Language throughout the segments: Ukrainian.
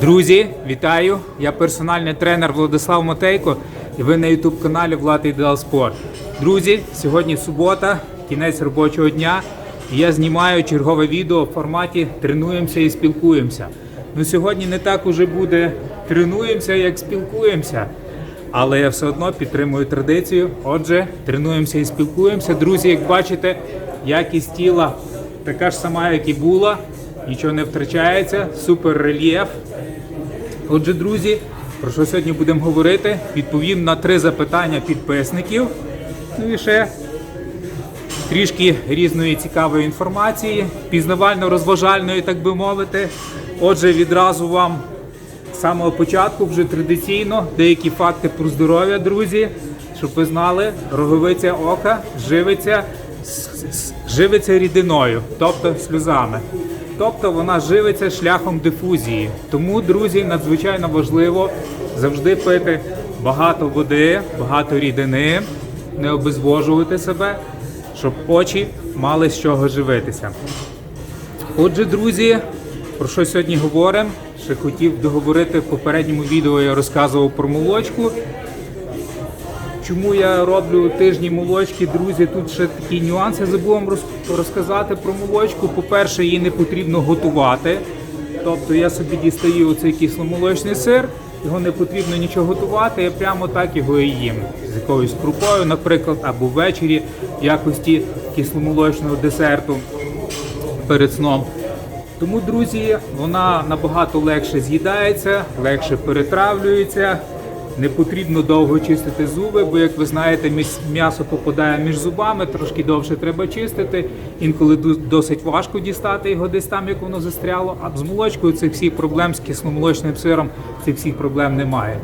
Друзі, вітаю! Я персональний тренер Владислав Мотейко і ви на youtube каналі Влад Ідеал Спорт. Друзі, сьогодні субота, кінець робочого дня. І я знімаю чергове відео в форматі Тренуємося і спілкуємося. Ну сьогодні не так уже буде тренуємося, як спілкуємося. Але я все одно підтримую традицію. Отже, тренуємося і спілкуємося. Друзі, як бачите, якість тіла така ж сама, як і була. Нічого не втрачається, супер рельєф. Отже, друзі, про що сьогодні будемо говорити? Відповім на три запитання підписників. Ну і ще трішки різної цікавої інформації, пізнавально-розважальної, так би мовити. Отже, відразу вам з самого початку вже традиційно деякі факти про здоров'я, друзі, щоб ви знали, роговиця ока живиться, живиться рідиною, тобто сльозами. Тобто вона живиться шляхом дифузії. Тому, друзі, надзвичайно важливо завжди пити багато води, багато рідини, не обезвожувати себе, щоб очі мали з чого живитися. Отже, друзі, про що сьогодні говоримо? Ще хотів договорити в попередньому відео. Я розказував про молочку. Чому я роблю тижні молочки, друзі? Тут ще такі нюанси забув вам розказати про молочку. По-перше, її не потрібно готувати. Тобто я собі дістаю оцей кисломолочний сир, його не потрібно нічого готувати, я прямо так його і їм. З якоюсь крупою, наприклад, або ввечері в якості кисломолочного десерту перед сном. Тому, друзі, вона набагато легше з'їдається, легше перетравлюється. Не потрібно довго чистити зуби, бо, як ви знаєте, м'ясо попадає між зубами, трошки довше треба чистити. Інколи досить важко дістати його десь там, як воно застряло. А з молочкою цих всіх проблем з кисломолочним сиром цих всіх проблем немає.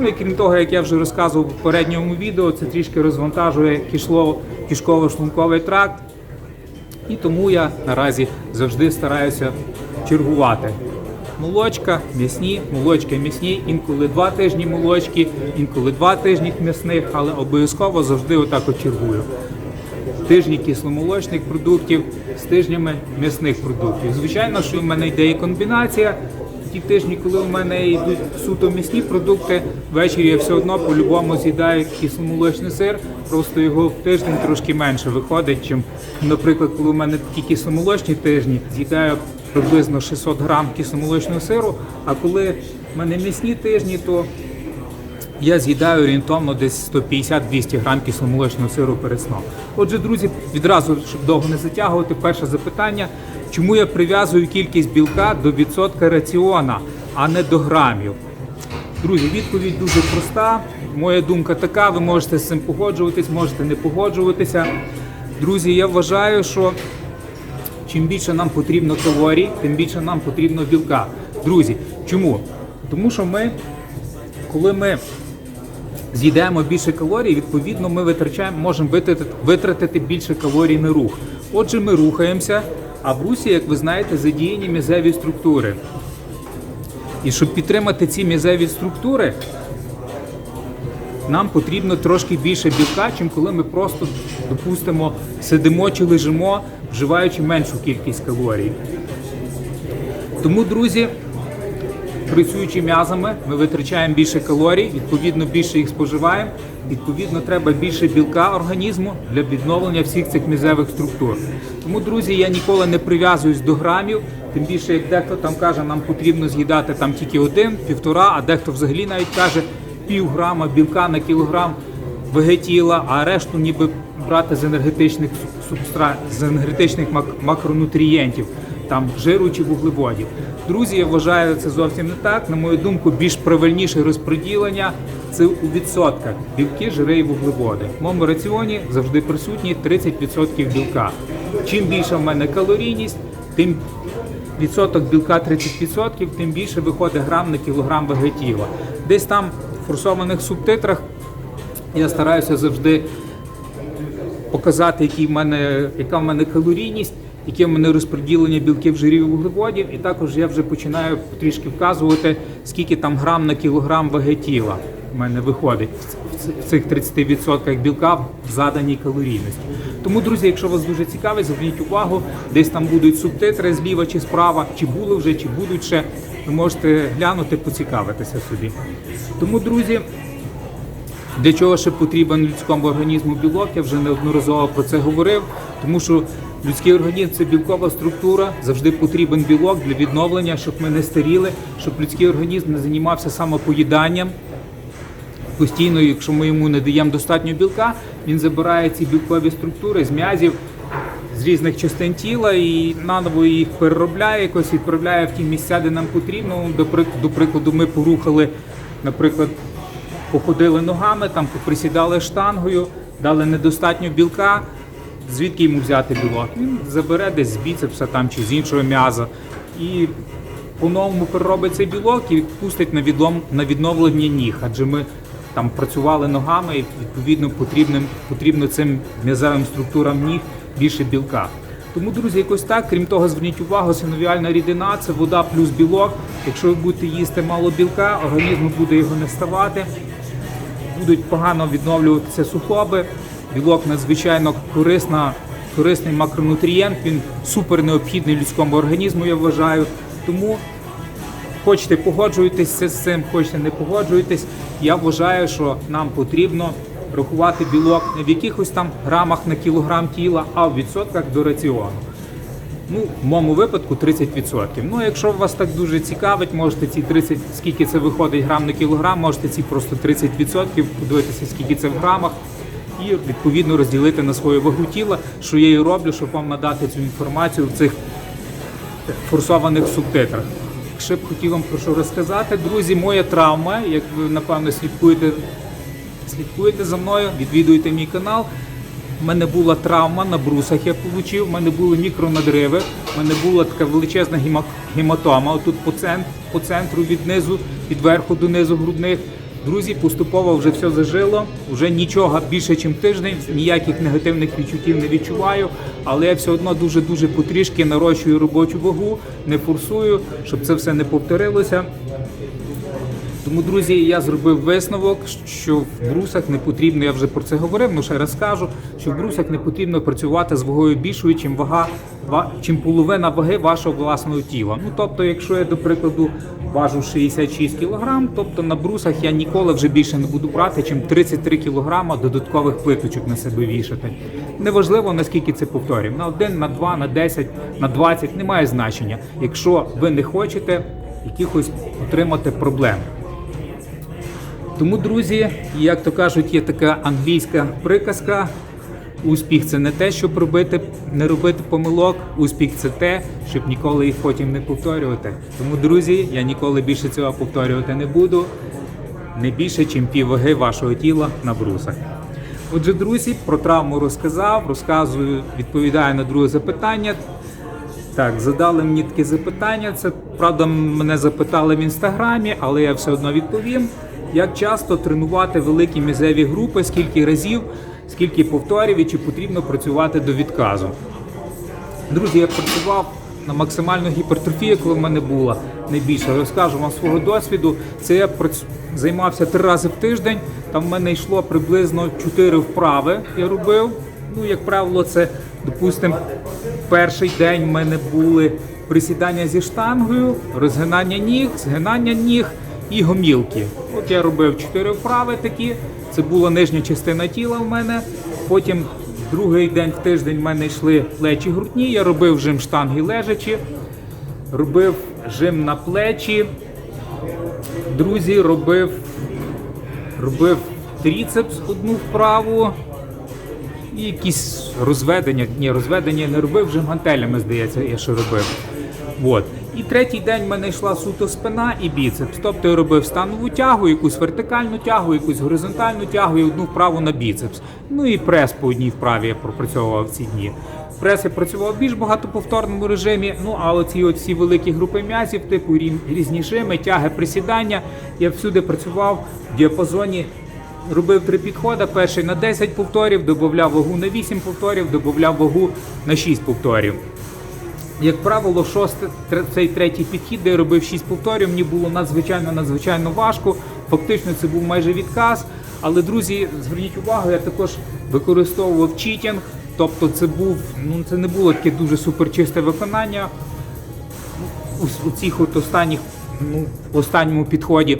Ну і крім того, як я вже розказував в попередньому відео, це трішки розвантажує кишло- кишково-шлунковий тракт. І тому я наразі завжди стараюся чергувати. Молочка, м'ясні, молочка м'ясні, інколи два тижні молочки, інколи два тижні м'ясних, але обов'язково завжди отак от чергую. Тижні кисломолочних продуктів з тижнями м'ясних продуктів. Звичайно, що в мене йде і комбінація. Ті тижні, коли у мене йдуть суто м'ясні продукти, ввечері я все одно по-любому з'їдаю кисломолочний сир, просто його в тиждень трошки менше виходить, чим, наприклад, коли у мене такі кисломолочні тижні, з'їдаю приблизно 600 грам кисломолочного сиру, а коли в мене м'ясні тижні, то я з'їдаю орієнтовно десь 150-200 грам кисломолочного сиру перед сном. Отже, друзі, відразу, щоб довго не затягувати, перше запитання, чому я прив'язую кількість білка до відсотка раціона, а не до грамів? Друзі, відповідь дуже проста. Моя думка така, ви можете з цим погоджуватись, можете не погоджуватися. Друзі, я вважаю, що чим більше нам потрібно калорій, тим більше нам потрібно білка. Друзі, чому? Тому що ми, коли ми з'їдаємо більше калорій, відповідно, ми витрачаємо, можемо витратити, більше калорій на рух. Отже, ми рухаємося, а в русі, як ви знаєте, задіяні м'язеві структури. І щоб підтримати ці м'язеві структури, нам потрібно трошки більше білка, чим коли ми просто, допустимо, сидимо чи лежимо, вживаючи меншу кількість калорій. Тому, друзі, працюючи м'язами, ми витрачаємо більше калорій, відповідно більше їх споживаємо. Відповідно, треба більше білка організму для відновлення всіх цих м'язевих структур. Тому, друзі, я ніколи не прив'язуюсь до грамів. Тим більше, як дехто там каже, нам потрібно з'їдати там тільки один, півтора, а дехто взагалі навіть каже пів грама білка на кілограм вегетіла, а решту ніби брати з енергетичних субстра... з енергетичних мак- макронутрієнтів, там жиру чи вуглеводів. Друзі, я вважаю це зовсім не так. На мою думку, більш правильніше розподілення це у відсотках білки, жири і вуглеводи. В моєму раціоні завжди присутні 30% білка. Чим більша в мене калорійність, тим відсоток білка 30%, тим більше виходить грам на кілограм вегетіла. Десь там в форсованих субтитрах я стараюся завжди показати, який в мене, яка в мене калорійність, яке в мене розподілення білків, жирів і вуглеводів. І також я вже починаю трішки вказувати, скільки там грам на кілограм вегетіла в мене виходить в цих 30% білка в заданій калорійності. Тому, друзі, якщо вас дуже цікавить, зверніть увагу, десь там будуть субтитри зліва чи справа, чи були вже, чи будуть ще. Ви можете глянути, поцікавитися собі. Тому, друзі, для чого ще потрібен людському організму білок? Я вже неодноразово про це говорив, тому що людський організм це білкова структура, завжди потрібен білок для відновлення, щоб ми не старіли, щоб людський організм не займався самопоїданням. Постійно, якщо ми йому не даємо достатньо білка, він забирає ці білкові структури з м'язів, з різних частин тіла і наново їх переробляє, якось відправляє в ті місця, де нам потрібно. До, до прикладу, ми порухали, наприклад, походили ногами, там поприсідали штангою, дали недостатньо білка. Звідки йому взяти білок? Він забере десь з біцепса там, чи з іншого м'яза. І по-новому переробить цей білок і пустить на, відлом, на відновлення ніг. Адже ми там працювали ногами, і відповідно потрібно, потрібно цим м'язевим структурам ніг більше білка. Тому, друзі, якось так. Крім того, зверніть увагу, синовіальна рідина це вода плюс білок. Якщо ви будете їсти мало білка, організму буде його не ставати будуть погано відновлюватися суглоби. Білок надзвичайно корисна, корисний макронутрієнт. Він супер необхідний людському організму, я вважаю. Тому хочете погоджуєтесь з цим, хочете не погоджуєтесь. Я вважаю, що нам потрібно рахувати білок не в якихось там грамах на кілограм тіла, а в відсотках до раціону. Ну, в моєму випадку 30%. Ну, якщо вас так дуже цікавить, можете ці 30, скільки це виходить грам на кілограм, можете ці просто 30% подивитися, скільки це в грамах, і відповідно розділити на свою вагу тіла, що я і роблю, щоб вам надати цю інформацію в цих форсованих субтитрах. Ще б хотів вам про що розказати. Друзі, моя травма, як ви напевно слідкуєте, слідкуєте за мною, відвідуєте мій канал. У мене була травма на брусах, я отримав, у мене були мікронадриви, у мене була така величезна гема- гематома отут по центру, по центру від низу, від верху до низу грудних. Друзі, поступово вже все зажило, вже нічого більше, ніж тиждень, ніяких негативних відчуттів не відчуваю, але я все одно дуже-дуже потрішки нарощую робочу вагу, не форсую, щоб це все не повторилося. Тому, друзі, я зробив висновок, що в брусах не потрібно, я вже про це говорив, але ще раз скажу, що в брусах не потрібно працювати з вагою більшою, чим вага, чим половина ваги вашого власного тіла. Ну тобто, якщо я, до прикладу, важу 66 кг, тобто на брусах я ніколи вже більше не буду брати, чим 33 кг додаткових плиточок на себе вішати. Неважливо наскільки це повторів. На 1, на 2, на 10, на 20 немає значення, якщо ви не хочете якихось отримати проблем. Тому, друзі, як то кажуть, є така англійська приказка. Успіх це не те, щоб робити, не робити помилок. Успіх це те, щоб ніколи їх потім не повторювати. Тому, друзі, я ніколи більше цього повторювати не буду. Не більше, ніж півваги вашого тіла на брусах. Отже, друзі, про травму розказав, розказую, відповідаю на друге запитання. Так, задали мені таке запитання. Це правда мене запитали в інстаграмі, але я все одно відповім. Як часто тренувати великі мізеві групи, скільки разів, скільки повторів і чи потрібно працювати до відказу? Друзі, я працював на максимальну гіпертрофію, коли в мене була найбільше. Розкажу вам свого досвіду. Це я займався три рази в тиждень. Там в мене йшло приблизно 4 вправи. Я робив. Ну, як правило, це, допустимо, перший день в мене були присідання зі штангою, розгинання ніг, згинання ніг і гомілки. От я робив 4 вправи такі. Це була нижня частина тіла в мене. Потім Другий день в тиждень в мене йшли плечі грудні. Я робив жим штанги лежачи, робив жим на плечі. Друзі, робив, робив тріцепс одну вправу. Якісь розведення. Ні, розведення не робив, жим гантелями, здається, я ще робив. От. І третій день в мене йшла суто спина і біцепс. Тобто я робив станову тягу, якусь вертикальну тягу, якусь горизонтальну тягу і одну вправу на біцепс. Ну і прес по одній вправі я пропрацьовував ці дні. Прес я працював в більш багатоповторному режимі. Ну а оці от всі великі групи м'язів, типу рі- різні жими, тяги, присідання, я всюди працював в діапазоні Робив три підходи. Перший на 10 повторів, додавав вагу на 8 повторів, додавав вагу на 6 повторів. Як правило, шосте, цей третій підхід, де я робив 6 повторів, мені було надзвичайно надзвичайно важко. Фактично, це був майже відказ. Але, друзі, зверніть увагу, я також використовував читінг. Тобто, це був ну це не було таке дуже суперчисте виконання у, у цих от останніх ну, останньому підході.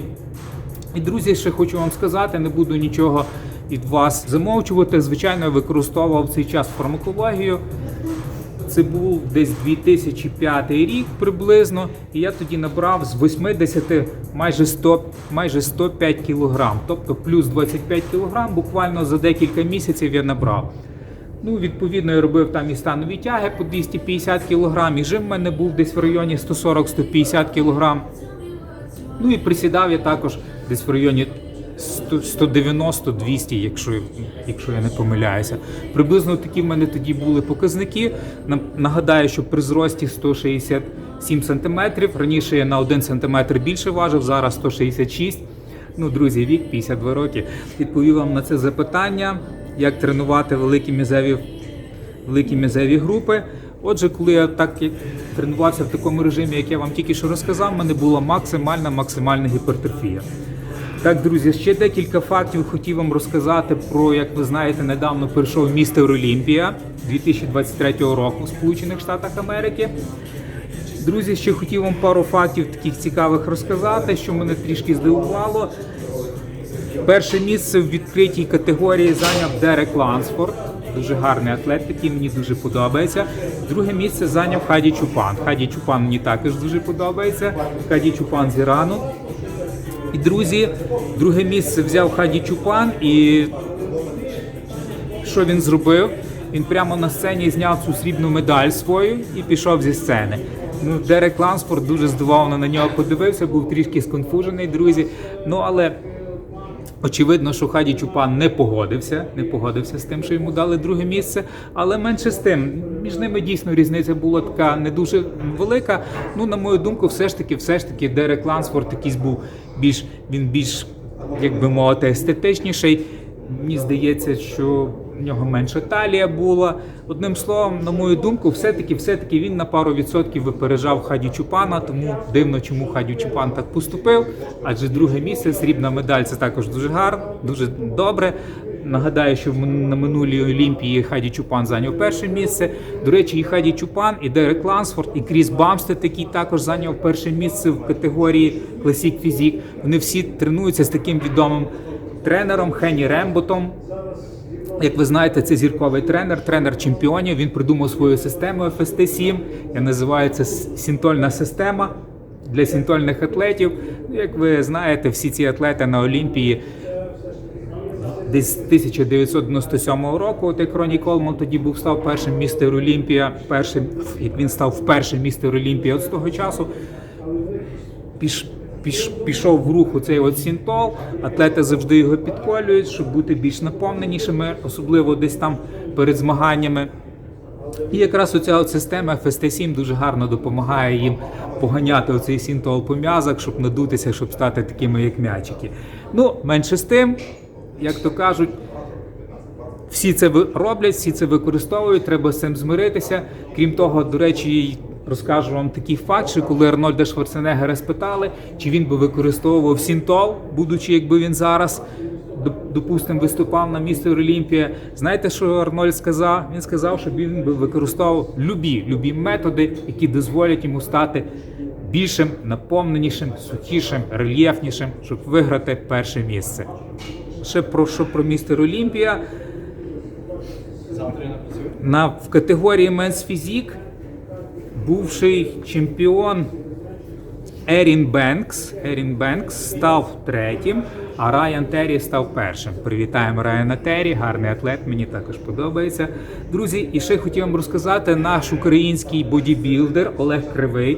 І друзі, ще хочу вам сказати, не буду нічого від вас замовчувати. Звичайно, я використовував цей час фармакологію. Це був десь 2005 рік приблизно, і я тоді набрав з 80 майже 100, майже 105 кілограм, тобто плюс 25 кілограм. Буквально за декілька місяців я набрав. Ну, відповідно, я робив там і станові тяги по 250 кілограм, і жим в мене був десь в районі 140-150 кілограм. Ну і присідав я також десь в районі 190-200, якщо, якщо я не помиляюся. Приблизно такі в мене тоді були показники. Нагадаю, що при зрості 167 см, раніше я на 1 см більше важив, зараз 166 Ну, друзі, вік 52 роки. Відповів вам на це запитання, як тренувати великі м'язеві великі м'язеві групи. Отже, коли я так тренувався в такому режимі, як я вам тільки що розказав, в мене була максимальна максимальна гіпертрофія. Так, друзі, ще декілька фактів хотів вам розказати про, як ви знаєте, недавно прийшов містер Олімпія 2023 року в Сполучених Штатах Америки. Друзі, ще хотів вам пару фактів таких цікавих розказати, що мене трішки здивувало. Перше місце в відкритій категорії зайняв Дерек Лансфорд. Дуже гарний атлет, такий мені дуже подобається. Друге місце зайняв Хаді Чупан. Хаді Чупан мені також дуже подобається. Хаді Чупан з Ірану. І друзі, друге місце взяв Хаді Чупан і що він зробив? Він прямо на сцені зняв цю срібну медаль свою і пішов зі сцени. Ну, Дерек Ланспорт дуже здивовано на нього подивився, був трішки сконфужений, друзі. Ну але очевидно, що Хаді Чупан не погодився, не погодився з тим, що йому дали друге місце. Але менше з тим, між ними дійсно різниця була така не дуже велика. Ну, на мою думку, все ж таки, все ж таки, Дерек Лансфорд якийсь був більш він більш, як би мовити, естетичніший. Мені здається, що в нього менша талія була. Одним словом, на мою думку, все-таки, все-таки він на пару відсотків випереджав Хаді Чупана, тому дивно, чому Хаді Чупан так поступив. Адже друге місце, срібна медаль це також дуже гарно, дуже добре. Нагадаю, що на минулій Олімпії Хаді Чупан зайняв перше місце. До речі, і Хаді Чупан, і Дерек Лансфорд, і Кріс Бамстед, який також зайняв перше місце в категорії Classic Physique. Вони всі тренуються з таким відомим тренером Хенні Ремботом. Як ви знаєте, це зірковий тренер, тренер чемпіонів. Він придумав свою систему FST-7. Я називаю це с- система для синтольних атлетів. Ну, Як ви знаєте, всі ці атлети на Олімпії десь з 1997 року. От як Роні Колман тоді був став першим містер Олімпія. Першим як він став вперше містер Олімпія. От з того часу піш, пішов в рух цей от сінтол. Атлети завжди його підколюють, щоб бути більш наповненішими, особливо десь там перед змаганнями. І якраз оця от система FST7 дуже гарно допомагає їм поганяти оцей синтол по м'язах, щоб надутися, щоб стати такими, як м'ячики. Ну, менше з тим, як то кажуть, всі це роблять, всі це використовують, треба з цим змиритися. Крім того, до речі, розкажу вам такий факт, що коли Арнольда Шварценеггера спитали, чи він би використовував синтол, будучи якби він зараз, допустимо, виступав на містер Олімпія. Знаєте, що Арнольд сказав? Він сказав, що він би використовував любі, любі методи, які дозволять йому стати більшим, наповненішим, сухішим, рельєфнішим, щоб виграти перше місце. Ще про що про містер Олімпія. завтра На, в категорії Men's Physique бувший чемпіон Ерін Бенкс. Ерін Бенкс став третім, а Райан Террі став першим. Привітаємо Райана Террі, гарний атлет, мені також подобається. Друзі, і ще хотів вам розказати наш український бодібілдер Олег Кривий,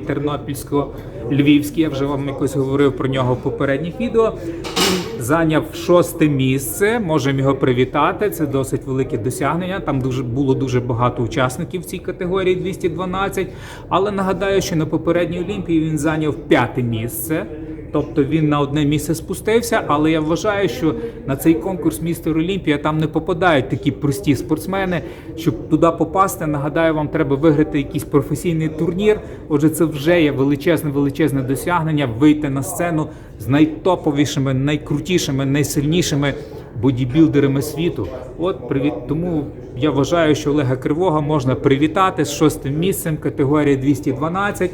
Тернопільсько-Львівський. Я вже вам якось говорив про нього в попередніх відео. Він зайняв шосте місце. Можемо його привітати. Це досить велике досягнення. Там дуже було дуже багато учасників в цій категорії 212. Але нагадаю, що на попередній Олімпії він зайняв п'яте місце. Тобто він на одне місце спустився, але я вважаю, що на цей конкурс містер Олімпія там не попадають такі прості спортсмени. Щоб туди попасти, нагадаю, вам треба виграти якийсь професійний турнір. Отже, це вже є величезне, величезне досягнення вийти на сцену з найтоповішими, найкрутішими, найсильнішими бодібілдерами світу. От привіт. Тому я вважаю, що Олега Кривого можна привітати з шостим місцем категорії 212.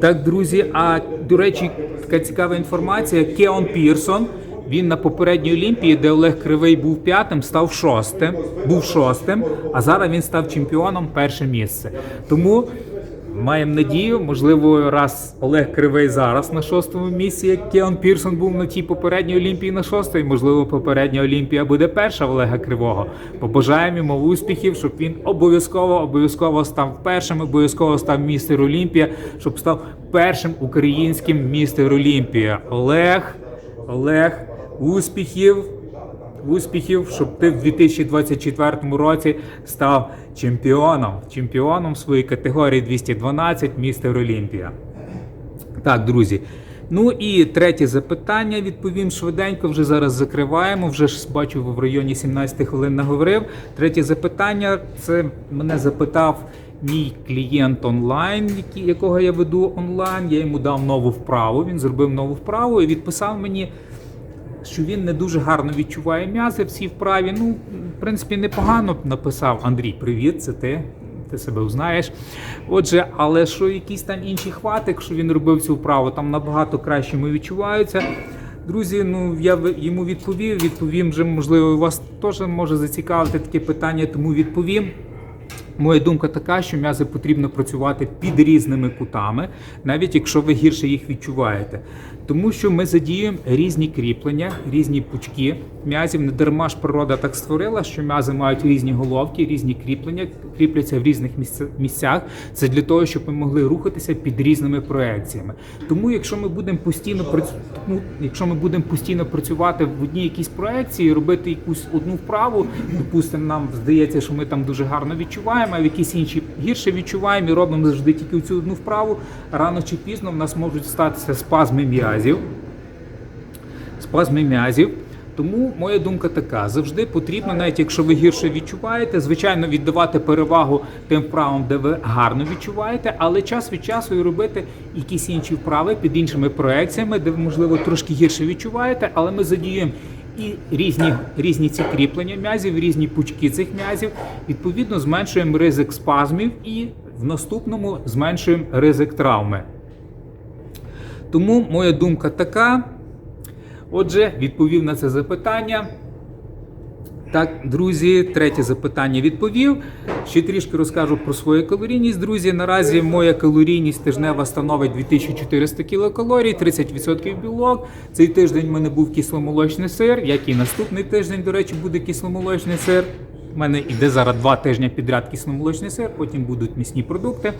Так, друзі, а до речі, така цікава інформація. Кеон Пірсон. Він на попередній Олімпії, де Олег Кривий був п'ятим, став шостим, був шостим, а зараз він став чемпіоном перше місце. Тому маємо надію, можливо, раз Олег Кривий зараз на шостому місці, як Кеон Пірсон був на тій попередній Олімпії на шостій, можливо, попередня Олімпія буде перша в Олега Кривого. Побажаємо йому успіхів, щоб він обов'язково обов'язково став першим, обов'язково став містер Олімпія, щоб став першим українським містер Олімпія. Олег, Олег, успіхів. Успіхів, щоб ти в 2024 році став чемпіоном, чемпіоном своєї категорії 212 містер Олімпія. Так, друзі. Ну і третє запитання. Відповім швиденько. Вже зараз закриваємо. Вже ж бачу, в районі 17 хвилин наговорив. Третє запитання це мене запитав мій клієнт онлайн, якого я веду онлайн. Я йому дав нову вправу. Він зробив нову вправу і відписав мені що він не дуже гарно відчуває м'язи в цій вправі. Ну, в принципі, непогано написав Андрій. Привіт, це ти. Ти себе узнаєш. Отже, але що якийсь там інший хватик, що він робив цю вправу, там набагато краще ми відчуваються. Друзі, ну я йому відповів. Відповім вже, можливо, вас теж може зацікавити таке питання, тому відповім. Моя думка така, що м'язи потрібно працювати під різними кутами, навіть якщо ви гірше їх відчуваєте. Тому що ми задіюємо різні кріплення, різні пучки м'язів. Не дарма ж природа так створила, що м'язи мають різні головки, різні кріплення, кріпляться в різних місця- місцях. Це для того, щоб ми могли рухатися під різними проекціями. Тому, якщо ми будемо постійно працю- ну, якщо ми будемо постійно працювати в одній якійсь проекції, робити якусь одну вправу, допустимо, нам здається, що ми там дуже гарно відчуваємо, а в якійсь іншій гірше відчуваємо і робимо завжди тільки цю одну вправу. Рано чи пізно в нас можуть статися спазми м'язів. Спазми м'язів. Тому моя думка така: завжди потрібно, навіть якщо ви гірше відчуваєте, звичайно, віддавати перевагу тим вправам, де ви гарно відчуваєте, але час від часу і робити якісь інші вправи під іншими проекціями, де ви, можливо, трошки гірше відчуваєте, але ми задіємо і різні, різні ці кріплення м'язів, різні пучки цих м'язів. Відповідно, зменшуємо ризик спазмів і в наступному зменшуємо ризик травми. Тому моя думка така. Отже, відповів на це запитання. Так, друзі, третє запитання відповів. Ще трішки розкажу про свою калорійність. Друзі, наразі моя калорійність тижнева становить 2400 кілокалорій, 30% білок. Цей тиждень в мене був кисломолочний сир, як і наступний тиждень, до речі, буде кисломолочний сир. У мене йде зараз два тижні підряд кисломолочний сир, потім будуть місні продукти.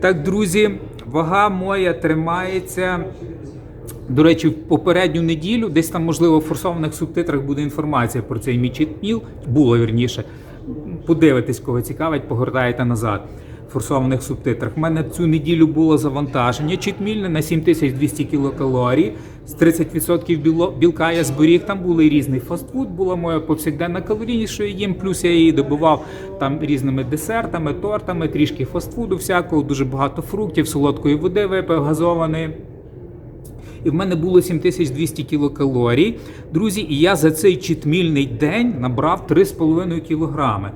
Так, друзі, вага моя тримається. До речі, в попередню неділю, десь там, можливо, в форсованих субтитрах буде інформація про цей мій. Було вірніше. Подивитесь, кого цікавить, погортаєте назад. Форсованих субтитрах. У мене цю неділю було завантаження читмільне на 7200 кілокалорій. З 30% біло- білка я зберіг. Там були різний фастфуд, була моя повсякденна калорійність, що я їм. Плюс я її добував там різними десертами, тортами, трішки фастфуду, всякого, дуже багато фруктів, солодкої води випив, газованої. І в мене було 7200 кілокалорій. Друзі, і я за цей читмільний день набрав 3,5 кілограми.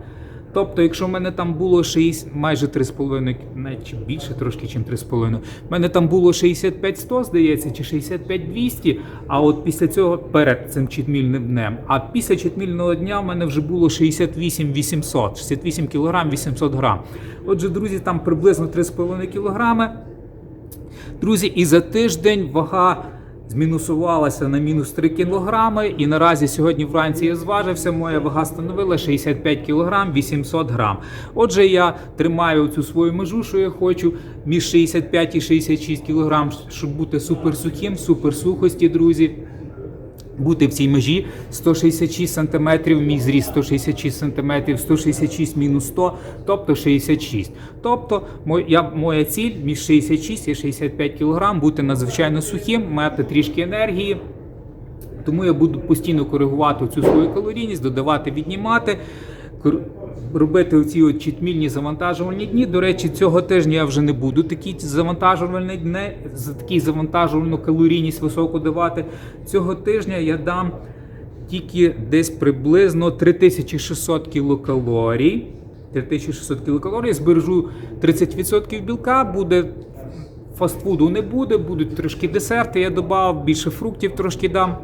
Тобто, якщо в мене там було 6, майже 3,5, навіть більше трошки, ніж 3,5, в мене там було 65-100, здається, чи 65-200, а от після цього, перед цим читмільним днем, а після читмільного дня в мене вже було 68-800, 68 кілограм 800 грам. Отже, друзі, там приблизно 3,5 кілограми. Друзі, і за тиждень вага змінусувалася на мінус 3 кілограми. І наразі сьогодні вранці я зважився. Моя вага становила 65 кілограм 800 грам. Отже, я тримаю цю свою межу, що я хочу, між 65 і 66 кілограм, щоб бути суперсухим, суперсухості, друзі. Бути в цій межі 166 см, мій зріст 166 см, 166 мінус 100, тобто 66. Тобто моя, моя ціль між 66 і 65 кг бути надзвичайно сухим, мати трішки енергії. Тому я буду постійно коригувати цю свою калорійність, додавати, віднімати, робити оці от читмільні завантажувальні дні. До речі, цього тижня я вже не буду такі завантажувальні дні, за такі завантажувальну калорійність високу давати. Цього тижня я дам тільки десь приблизно 3600 кілокалорій. 3600 кілокалорій, збережу 30% білка, буде Фастфуду не буде, будуть трошки десерти. Я додав, більше фруктів трошки дам.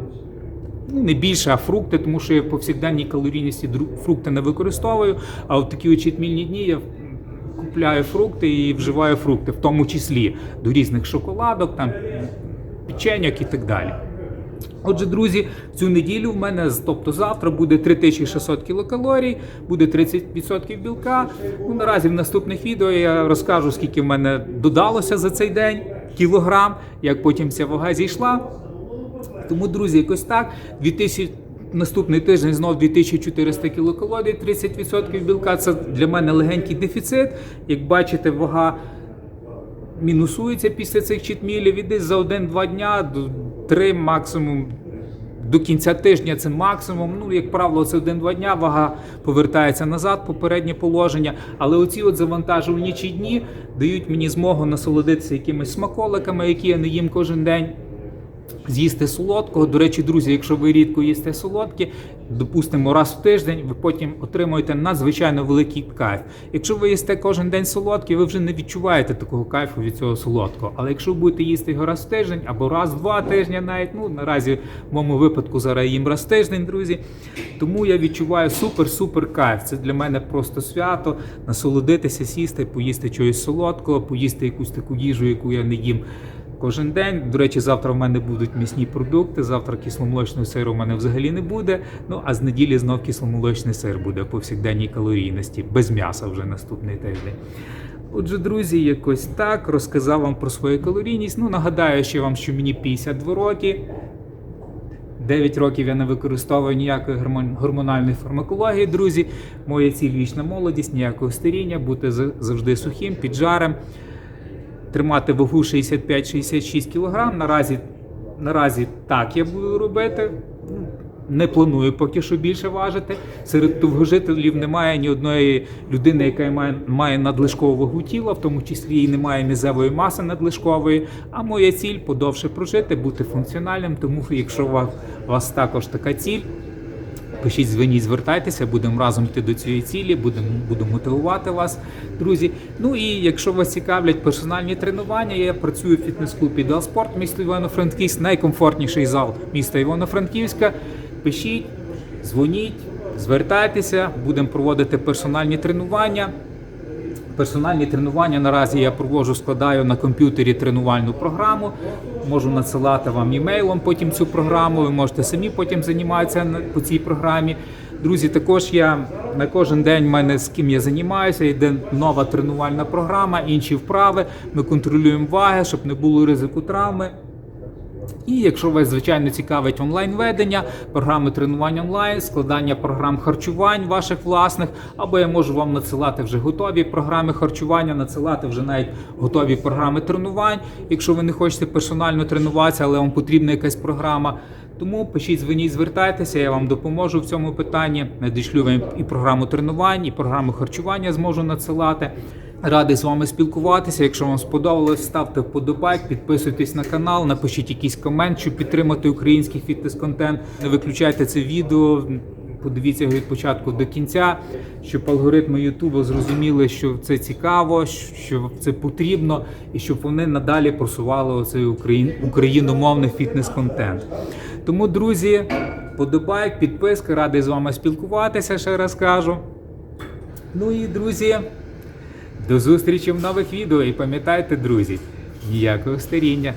Ну, не більше, а фрукти, тому що я в повсякденній калорійності фрукти не використовую. А от такі очітмільні дні я купляю фрукти і вживаю фрукти, в тому числі до різних шоколадок, там печеньок і так далі. Отже, друзі, цю неділю в мене, тобто завтра, буде 3600 кілокалорій, буде 30% білка. Ну, наразі в наступних відео я розкажу, скільки в мене додалося за цей день, кілограм, як потім ця вага зійшла. Тому, друзі, якось так. 2000, наступний тиждень знов 2400 кілокалорій, 30% білка. Це для мене легенький дефіцит. Як бачите, вага мінусується після цих читмілів і десь за 1-2 дня до 3 максимум. До кінця тижня це максимум. Ну, як правило, це один-два дня. Вага повертається назад, попереднє положення. Але оці от завантажувальничі дні дають мені змогу насолодитися якимись смаколиками, які я не їм кожен день. З'їсти солодкого. До речі, друзі, якщо ви рідко їсте солодкі, допустимо, раз в тиждень, ви потім отримуєте надзвичайно великий кайф. Якщо ви їсте кожен день солодкі, ви вже не відчуваєте такого кайфу від цього солодкого. Але якщо ви будете їсти його раз в тиждень або раз в два тижні, навіть ну наразі в моєму випадку зараз їм раз в тиждень, друзі. Тому я відчуваю супер-супер кайф. Це для мене просто свято насолодитися, сісти, поїсти чогось солодкого, поїсти якусь таку їжу, яку я не їм. Кожен день. До речі, завтра в мене будуть м'ясні продукти. Завтра кисломолочного сиру в мене взагалі не буде. Ну а з неділі знов кисломолочний сир буде повсякденній калорійності, без м'яса вже наступний тиждень. Отже, друзі, якось так розказав вам про свою калорійність. Ну нагадаю ще вам, що мені 52 роки. 9 років я не використовую ніякої гормон- гормональної фармакології, друзі. Моя ціль вічна молодість, ніякого старіння, бути за- завжди сухим, піджарем тримати вагу 65-66 кг. Наразі, наразі так я буду робити. Не планую поки що більше важити. Серед довгожителів немає ні одної людини, яка має, має надлишкову вагу тіла, в тому числі і немає мізевої маси надлишкової. А моя ціль подовше прожити, бути функціональним. Тому, якщо у вас, у вас також така ціль, Пишіть, дзвоніть, звертайтеся, будемо разом йти до цієї цілі, будемо буду мотивувати вас, друзі. Ну і якщо вас цікавлять персональні тренування, я працюю в фітнес-клубі Далспорт, місто Івано-Франківськ, найкомфортніший зал міста Івано-Франківська. Пишіть, дзвоніть, звертайтеся, будемо проводити персональні тренування. Персональні тренування наразі я проводжу, складаю на комп'ютері тренувальну програму. Можу надсилати вам імейлом потім цю програму. Ви можете самі потім займатися по цій програмі. Друзі, також я на кожен день в мене з ким я займаюся. Йде нова тренувальна програма, інші вправи. Ми контролюємо ваги, щоб не було ризику травми. І якщо вас звичайно цікавить онлайн-ведення, програми тренувань онлайн, складання програм харчувань ваших власних, або я можу вам надсилати вже готові програми харчування, надсилати вже навіть готові програми тренувань, якщо ви не хочете персонально тренуватися, але вам потрібна якась програма. Тому пишіть, дзвоніть, звертайтеся, я вам допоможу в цьому питанні. Надішлю вам і програму тренувань, і програму харчування зможу надсилати. Радий з вами спілкуватися. Якщо вам сподобалось, ставте вподобайк, підписуйтесь на канал, напишіть якийсь комент, щоб підтримати український фітнес-контент. Не виключайте це відео. Подивіться його від початку до кінця, щоб алгоритми Ютубу зрозуміли, що це цікаво, що це потрібно, і щоб вони надалі просували оцей україн... україномовний фітнес-контент. Тому, друзі, подобайк, підписка, радий з вами спілкуватися, ще раз кажу. Ну і друзі, до зустрічі в нових відео. І пам'ятайте, друзі, ніякого старіння.